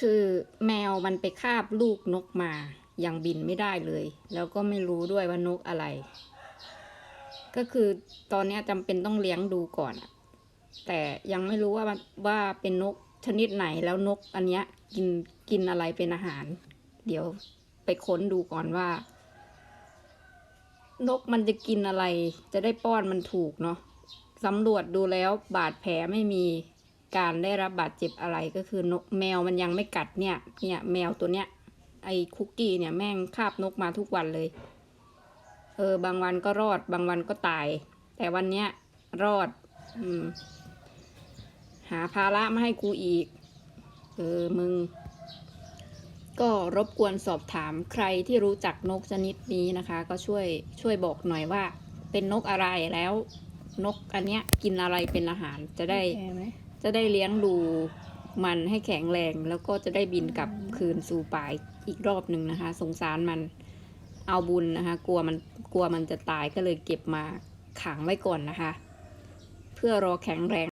คือแมวมันไปคาบลูกนกมา ยังบินไม่ได้เลย แล้วก็ไม่รู้ด้วยว่านกอะไร ก็คือตอนนี้จำเป็นต้องเลี้ยงดูก่อนแต่ยังไม่รู้ว่าว่าเป็นนกชนิดไหนแล้วนกอันเนี้ยกินกินอะไรเป็นอาหาร เดี๋ยวไปค้นดูก่อนว่า นกมันจะกินอะไร จะได้ป้อนมันถูกเนาะสำรวจดูแล้วบาดแผลไม่มี การได้รับบาดเจ็บอะไรก็คือนกแมวมันยังไม่กัดเนี่ย เนี่ยแมวตัวเนี้ย ไอ้คุกกี้เนี่ยแม่งคาบนกมาทุกวันเลย เออบางวันก็รอดบางวันก็ตาย แต่วันเนี้ยรอด อืม หาภาระมาให้กูอีก เออมึง ก็รบกวนสอบถามใครที่รู้จักนกชนิดนี้นะคะ ก็ช่วยช่วยบอกหน่อยว่า เป็นนกอะไรแล้วนกอันเนี้ยกินอะไรเป็นอาหารจะได้ จะได้เลี้ยงดูมันให้แข็งแรงแล้วก็จะได้บินกลับคืนสู่ป่าอีกรอบหนึ่งนะคะ สงสารมันเอาบุญนะคะ กลัวมันกลัวมันจะตายก็เลยเก็บมาขังไว้ก่อนนะคะ เพื่อรอแข็งแรง